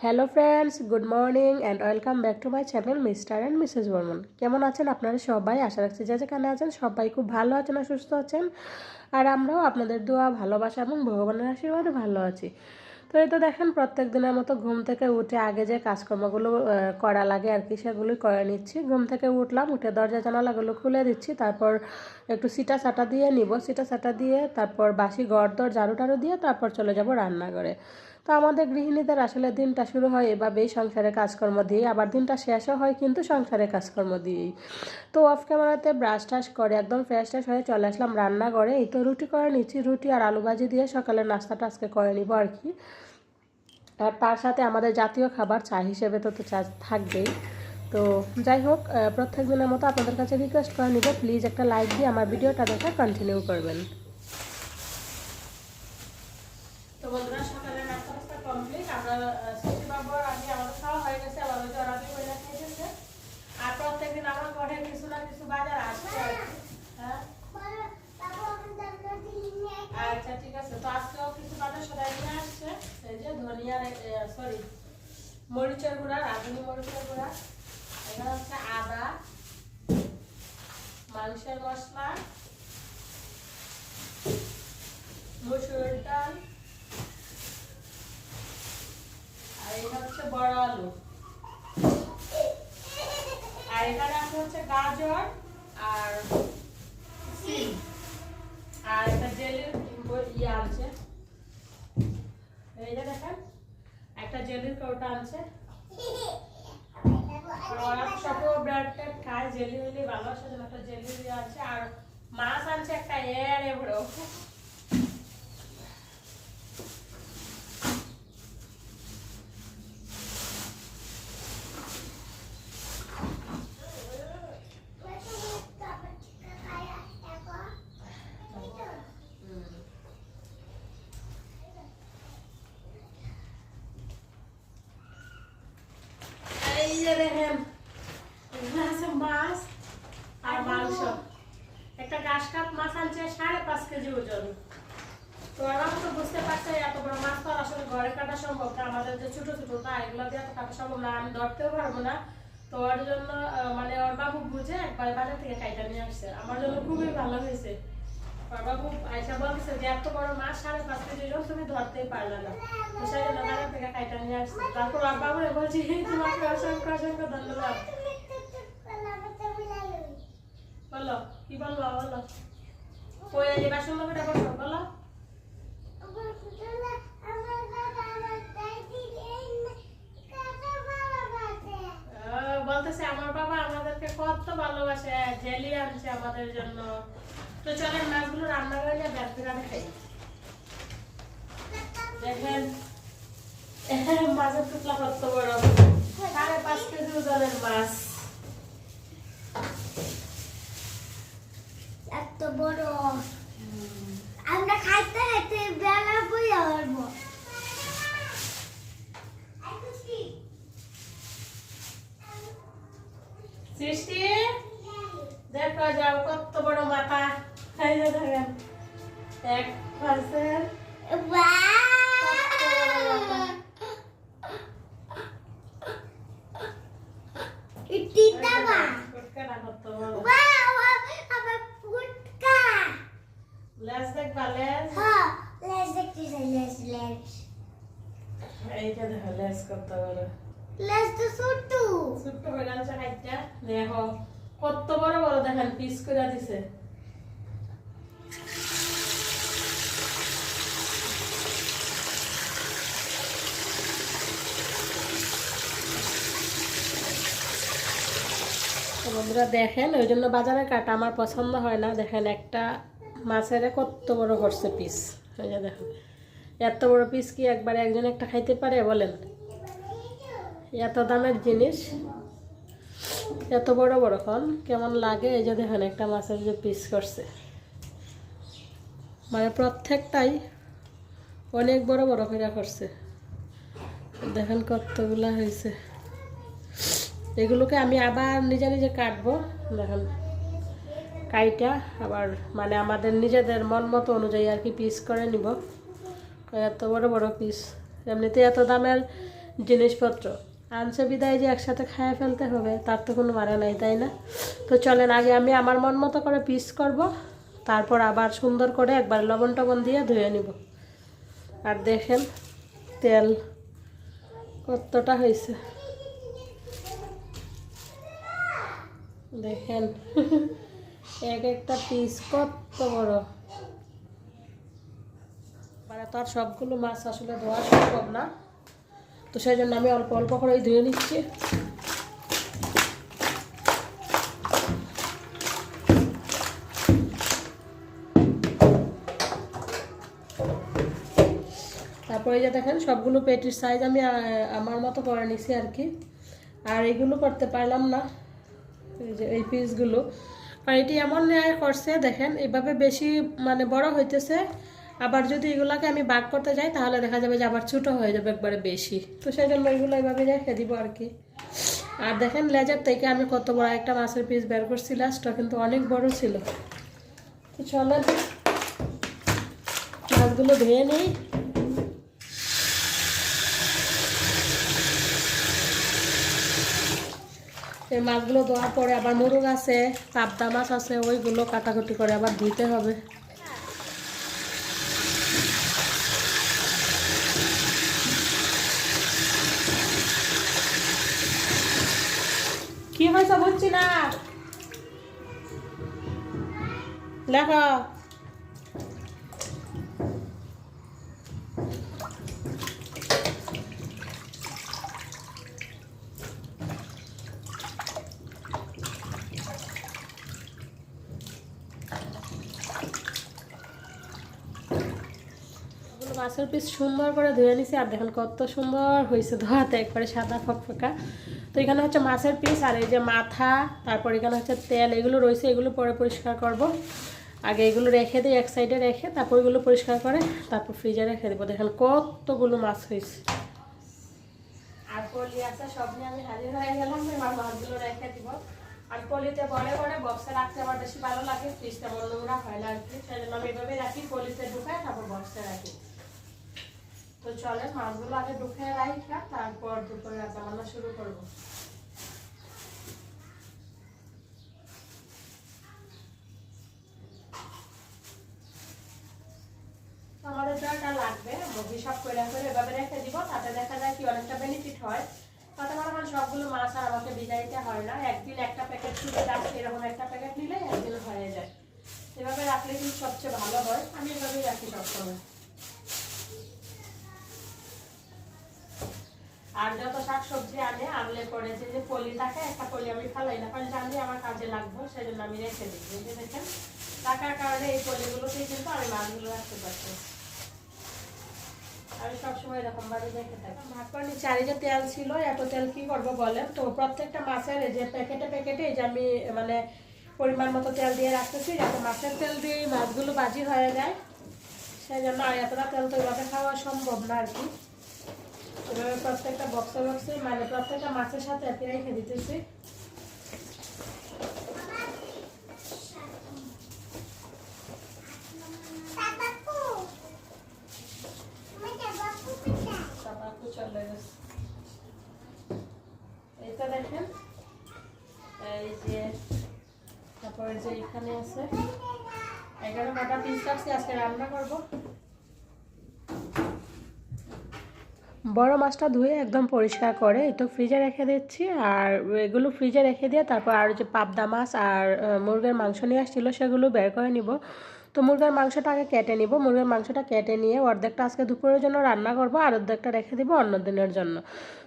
Hello friends good morning and welcome back to my channel mister and missus Barman কেমন আছেন আপনারা সবাই? আশা রাখছি যে যেখানে আছেন সবাই খুব ভালো আছেন আর সুস্থ আছেন। আর আমরাও আপনাদের দোয়া, ভালোবাসা এবং ভগবানের আশীর্বাদে ভালো আছি। তো এই তো দেখেন প্রত্যেক দিনের মতো ঘুম থেকে উঠে আগে যে কাজকর্মগুলো করা লাগে আর কি সেগুলোই করে নিচ্ছি। ঘুম থেকে উঠলাম, উঠে দরজা, জানালাগুলো খুলে দিচ্ছি, তারপর একটু সিটা সাটা দিয়ে নিব। সিটা সাটা দিয়ে তারপর বাসি ঘর দর, ঝাড়ু টাড়ু দিয়ে তারপর চলে যাব রান্নাঘরে। তো আমাদের গৃহিণীদের আসলে দিনটা শুরু হয় এভাবেই সংসারের কাজকর্ম দিয়ে আবার দিনটা শেষও হয় কিন্তু সংসারের কাজকর্ম দিয়েই। তো অফ ক্যামেরাতে ব্রাশ টাশ করে, একদম ফ্রেশ ট্রেশ হয়ে চলে আসলাম রান্নাঘরে। এই তো রুটি করে নিচ্ছি, রুটি আর আলু ভাজি দিয়ে সকালের নাস্তাটা আজকে করে নিব আর কি। আর তার সাথে আমাদের জাতীয় খাবার, চা হিসেবে তো তো চা থাকবেই। তো যাই হোক প্রত্যেক দিনের মতো আপনাদের কাছে রিকোয়েস্ট করে নিব। প্লিজ একটা লাইক দিয়ে আমার ভিডিওটা দেখা কন্টিনিউ করবেন তো বন্ধুরা সকালে নাস্তা টাস্তা কমপ্লিট আমরা সুশি বাবুর আগে আমাদের খাওয়া হয়ে গেছে আবার ওই যে ওরা দুই মহিলা খেয়েছে আর প্রত্যেকদিন আমার ঘরে কিছু না কিছু বাজার আসছে আর কি। হ্যাঁ আচ্ছা ঠিক আছে তো আজকেও কিছু বাজার সদাই নিয়ে আসছে এই যে ধনিয়ার সরি, মরিচের গুঁড়া, রাঁধুনি মরিচের গুঁড়া এখানে হচ্ছে আদা, মাংসের মশলা, মসুর ডাল, আর এটা হচ্ছে বড় আলু। আর এখানে আছে হচ্ছে গাজর আর সিম। আর একটা জেলির ইয়ে আনছে এই যে দেখেন একটা জেলির কৌটা আনছে। আর ওরা সব ব্রেড টেড খায় জেলি হইলে ভালো একটা জেলি ইয়ে আছে। আর মাছ আনছে একটা এড়ে বড় এই যে দেখেন আছে মাছ আর মাংস। একটা ঘাস কাপ মাছ আনছে সাড়ে পাঁচ কেজি ওজন। তো ওরা তো বুঝতে পারছে এত বড় মাছ তো আসলে ঘরে কাটা সম্ভব না। আমাদের যে ছোট ছোট তা এগুলো দিয়ে তো কাটা সম্ভব না। আমি ধরতেও পারব না। তো ওর জন্য মানে ওর বাবু বুঝে একবার বাজার থেকে কাইটা নিয়ে আসছে। আমার জন্য খুবই ভালো হয়েছে। বাবু বলছে যে, এত বড় মাছ, সাড়ে পাঁচ কেজি তুমি ধরতেই পারলে না। থেকে কাইটা নিয়ে আসছে। তারপর বলছি তোমাকে অসংখ্য অসংখ্য ধন্যবাদ। বলো কি বলো কই এই বাসন লোকটা বসো, বলো। বলতেছে, আমার বাবা আমাদেরকে কত ভালোবাসে, জেলি আনছে আমাদের জন্য। তো চলেন মাছগুলো রান্না করে নিয়ে ব্যাগ থেকে খাই মাছের টুকলা কত বড়। সাড়ে পাঁচ কেজি ওজনের মাছ। এত বড়। লেস দেখবা লেস হ্যাঁ লেজ দেখতে চাই এইটা দেখো লেস কত বড় লেস তো ছোট্টু ছোট্ট হয়ে গেছে খাইটা দেখো কত বড় বড় দেখেন পিস করে দিছে। বন্ধুরা দেখেন, ওই জন্য বাজারে কাটা আমার পছন্দ হয় না। দেখেন, একটা মাছের কত বড় করছে পিস ওই যে দেখেন, এত বড় পিস কি একবারে একজন একটা খাইতে পারে বলেন? এত দামের জিনিস, এত বড় বড় খন, কেমন লাগে? এই যে দেখেন, একটা মাছের যে পিস করছে। মানে প্রত্যেকটাই অনেক বড় বড় করে করছে। দেখেন কতগুলা হয়েছে। এগুলোকে আমি আবার নিজে নিজে কাটবো। দেখেন, কাইটা আবার মানে আমাদের নিজেদের মন মতো অনুযায়ী আর কি পিস করে নিব। এত বড় বড় পিস এমনিতে এত দামের জিনিসপত্র। আনছে বিদায় যে একসাথে খাইয়ে ফেলতে হবে, তার তো কোনো মানে নাই, তাই না? তো চলেন, আগে আমি আমার মন মতো করে পিস করব। তারপর আবার সুন্দর করে একবার লবণ টবণ দিয়ে ধুয়ে নিব। আর দেখেন, তেল কতটা হয়েছে। দেখেন। এক একটা পিস কত বড়। মানে তো আর সবগুলো মাছ আসলে ধোয়া সম্ভব না। তো সেই জন্য আমি অল্প অল্প করেই ধুয়ে নিচ্ছি। তারপরে যে দেখেন, সবগুলো পেটির সাইজ আমি আমার মতো করে নিছি আর কি। আর এগুলো করতে পারলাম না। এই পিসগুলো। আর এটি এমন ন্যায় করছে, দেখেন, এভাবে বেশি মানে বড় হইতেছে। আবার যদি এগুলাকে আমি বাগ করতে যাই, তাহলে দেখা যাবে যে আবার ছোটো হয়ে যাবে একবারে বেশি। তো সেই জন্য এগুলো এইভাবে রেখে দিব আর কি। আর দেখেন, লেজার থেকে আমি কত বড় একটা মাছের পিস বের করছি। লাস্টটা কিন্তু অনেক বড় ছিল। তো চলেন মাছগুলো ধুয়ে নিই। এই মাছগুলো ধোয়ার পরে আবার মুরগ আছে, পাবদা মাছ আছে, ওইগুলো কাটাকুটি করে আবার ধুইতে হবে। কি হয়েছে বুঝছি না? লেখো। মাছের পিস সুন্দর করে ধুয়ে নিছি, আর দেখেন কত সুন্দর হয়েছে ধোয়াতে, একবারে সাদা ফকফকা। তো এখানে হচ্ছে মাছের পিস, আর এই যে মাথা, তারপর এখানে হচ্ছে তেল, এগুলো রয়েছে, এগুলো পরে পরিষ্কার করব। আগে এগুলো রেখে দিই, এক সাইডে রেখে, তারপর এগুলো পরিষ্কার করে, তারপর ফ্রিজে রেখে দেবো। দেখেন কতগুলো মাছ হয়েছে। আর পলি আছে, সব নিয়ে আমি হাজির হয়ে গেলাম এবার মাছগুলো রেখে দিব। আর পলিতে বড়ে বড়ে বক্সে রাখতে আমার বেশি ভালো লাগে ফ্রিজ তেমন নোংরা হয় না আর কি। জন্য আমি এভাবে রাখি, পলিতে ঢুকাই তারপর বক্সে রাখি। তো চলে, মাছগুলো আগে ঢুকে রাখি তারপর দুপুরে রান্না শুরু করব। আমার ওটা লাগবে হিসাব করে করে এভাবে রেখে দিব, তাতে দেখা যায় কি অনেকটা বেনিফিট হয়। তাতে হয় সবগুলো মাছ আর আমাকে বিদাইতে হয় না। একদিন একটা প্যাকেট শুধু যাচ্ছে এরকম একটা প্যাকেট নিলে একদিন হয়ে যায়। এভাবে রাখলে কিন্তু সবচেয়ে ভালো হয়। আমি এভাবেই রাখি সবসময়। আর যত শাক সবজি আনে, আনলে পরে যে যে পলি থাকে, একটা পলি আমি ফেলাই না, কারণ জানি আমার কাজে লাগবো সেই জন্য আমি রেখে এই যে দেখেন, টাকার কারণে এই পলিগুলোতেই কিন্তু আমি মাছগুলো রাখতে পারছি। আমি সবসময় এরকম তেল ছিল, এত তেল কি করব বলেন? তো প্রত্যেকটা মাছের যে যে আমি মানে পরিমাণ মতো তেল দিয়ে রাখতেছি, যাতে মাছের তেল দিয়ে মাছগুলো বাজি হয়ে যায়। সেই জন্য এতটা তেল খাওয়া সম্ভব না আর কি। এভাবে প্রত্যেকটা বক্সে বক্সে মানে প্রত্যেকটা মাছের সাথে একই রেখে দিতেছি। এইটা দেখেন, এই যে, তারপরে যে এখানে আছে, এগারো কটা পিস আজকে রান্না করব। বড় মাছটা ধুয়ে একদম পরিষ্কার করে একটু ফ্রিজে রেখে দিচ্ছি। আর এগুলো ফ্রিজে রেখে দিয়ে তারপর আর যে পাবদা মাছ আর মুরগের মাংস নিয়ে আসছিল, সেগুলো বের করে নিব। তো মুরগির মাংসটা আগে কেটে নিব। মুরগির মাংসটা কেটে নিয়ে অর্ধেকটা আজকে দুপুরের জন্য রান্না করব, আর অর্ধেকটা রেখে দিব অন্য দিনের জন্য।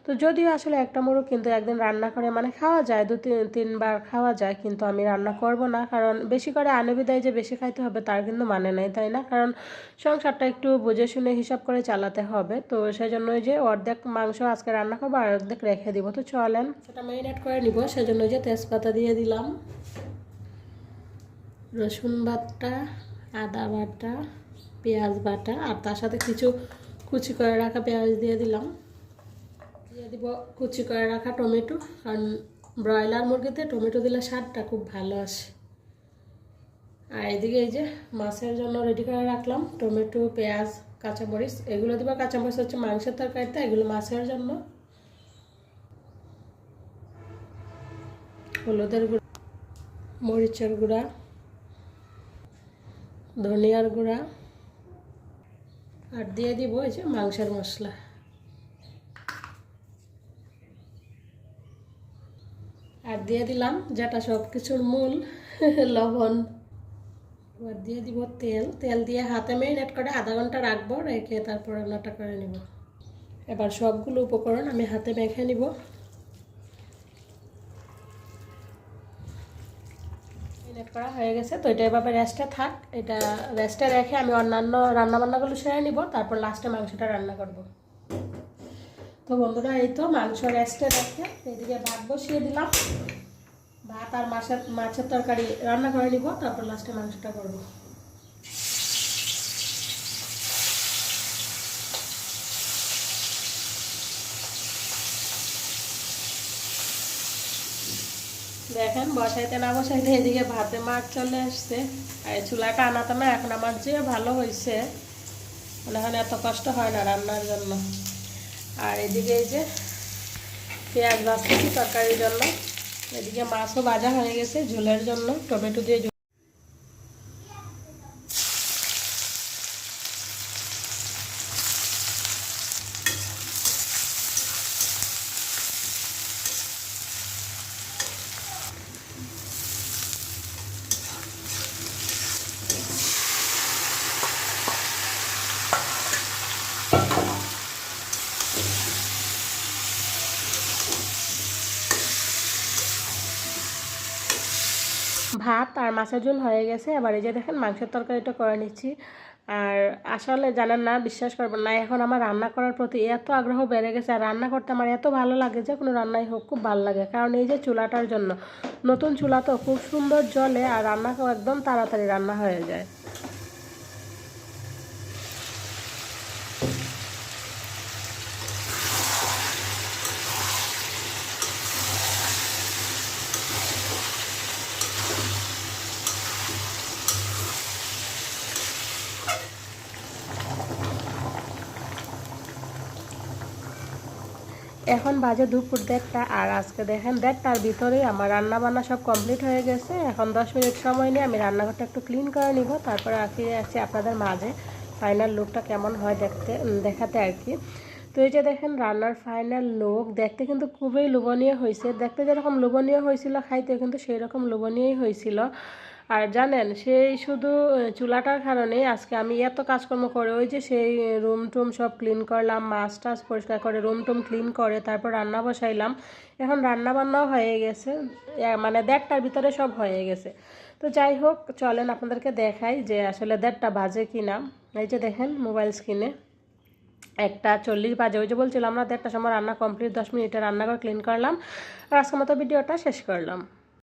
তো যদিও আসলে একটা মুরগ কিন্তু একদিন রান্না করে মানে খাওয়া যায়, দু তিন, তিনবার খাওয়া যায়, কিন্তু আমি রান্না করব না। কারণ বেশি করে আনে বিদায় যে বেশি খাইতে হবে তার কিন্তু মানে নেই, তাই না? কারণ সংসারটা একটু বুঝে শুনে হিসাব করে চালাতে হবে। তো সেই জন্য যে অর্ধেক মাংস আজকে রান্না করব, আর অর্ধেক রেখে দিব। তো চলেন। সেটা ম্যারিনেট করে নিব। সেজন্য যে তেজপাতা দিয়ে দিলাম। রসুন বাটা। আদা বাটা, পেঁয়াজ বাটা আর তার সাথে কিছু কুচি করে রাখা পেঁয়াজ দিয়ে দিলাম। দিয়ে দিব কুচি করে রাখা টমেটো। কারণ ব্রয়লার মুরগিতে টমেটো দিলে স্বাদটা খুব ভালো আসে। আর এদিকে এই যে মাছের জন্য রেডি করে রাখলাম টমেটো, পেঁয়াজ, কাঁচামরিচ। এগুলো দিব, কাঁচামরিচ হচ্ছে মাংসের তরকারিতে, এগুলো মাছের জন্য। হলুদের গুঁড়া, মরিচের গুঁড়া ধনিয়ার গুঁড়া আর দিয়ে দিব এই যে মাংসের মশলা। আর দিয়ে দিলাম যেটা সব কিছুর মূল, লবণ। এবার দিয়ে দিব তেল। তেল দিয়ে হাতে মেরিনেট করে আধা ঘণ্টা রাখব, রেখে তারপর রান্নাটা করে নিব। এবার সবগুলো উপকরণ আমি হাতে মেখে নিব। মেরিনেট করা হয়ে গেছে। তো এটা এভাবে রেস্টে থাক। এটা রেস্টে রেখে আমি অন্যান্য রান্নাবান্নাগুলো সেরে নিব, তারপর লাস্টে মাংসটা রান্না করব। তো বন্ধুরা, এই তো মাংস রেস্টে রেখে এদিকে ভাত বসিয়ে দিলাম। ভাত আর মাছের মাছের তরকারি রান্না করে নিব, তারপর লাস্টে মাংসটা করব। দেখেন, বসাইতে না বসাইতে এদিকে ভাতে মাছ চলে আসছে। আর চুলাটা আনাতে না এখন আমার যে ভালো হয়েছে মানে এখন এত কষ্ট হয় না রান্নার জন্য। আর এদিকে এই যে পেঁয়াজ ভাজতেছি তরকারির জন্য। এদিকে মাছও ভাজা হয়ে গেছে ঝোলের জন্য, টমেটো দিয়ে ভাত আর মাছের ঝোল হয়ে গেছে। এবার এই যে দেখেন মাংসের তরকারিটা করে নিচ্ছি। আর আসলে জানেন না, বিশ্বাস করবেন না, এখন আমার রান্না করার প্রতি এত আগ্রহ বেড়ে গেছে। আর রান্না করতে আমার এত ভালো লাগে যে কোনো রান্নাই হোক, খুব ভালো লাগে। কারণ এই যে চুলাটার জন্য, নতুন চুলা তো খুব সুন্দর জলে আর রান্না একদম তাড়াতাড়ি রান্না হয়ে যায়। এখন বাজে দুপুর দেড়টা আর আজকে দেখেন দেড়টার ভিতরেই আমার রান্না বান্না সব কমপ্লিট হয়ে গেছে। এখন দশ মিনিট সময় নিয়ে আমি রান্নাঘরটা একটু ক্লিন করে নিব, তারপরে ফিরে আসছি আপনাদের মাঝে ফাইনাল লুকটা কেমন হয় দেখতে দেখাতে আর কি। তো এই যে দেখেন রান্নার ফাইনাল লুক দেখতে কিন্তু খুবই লোভনীয় হয়েছে। দেখতে যেরকম লোভনীয় হয়েছিল খাইতে কিন্তু সেই রকম লোভনীয়ই হয়েছিল। আর জানেন, সেই শুধু চুলাটার কারণে আজকে আমি এত কাজকর্ম করে ওই যে সেই রুম টুম সব ক্লিন করলাম, মাছ টাছ পরিষ্কার করে রুম টুম ক্লিন করে তারপর রান্না বসাইলাম। এখন রান্না বান্নাও হয়ে গেছে মানে দেড়টার ভিতরে সব হয়ে গেছে। তো যাই হোক, চলেন আপনাদেরকে দেখাই যে আসলে দেড়টা বাজে কি না এই যে দেখেন, মোবাইল স্ক্রিনে একটা চল্লিশ বাজে। ওই যে বলছিলাম আমরা দেড়টার সময় রান্না কমপ্লিট, দশ মিনিটে রান্নাঘর ক্লিন করলাম। আর আজকের মতো ভিডিওটা শেষ করলাম।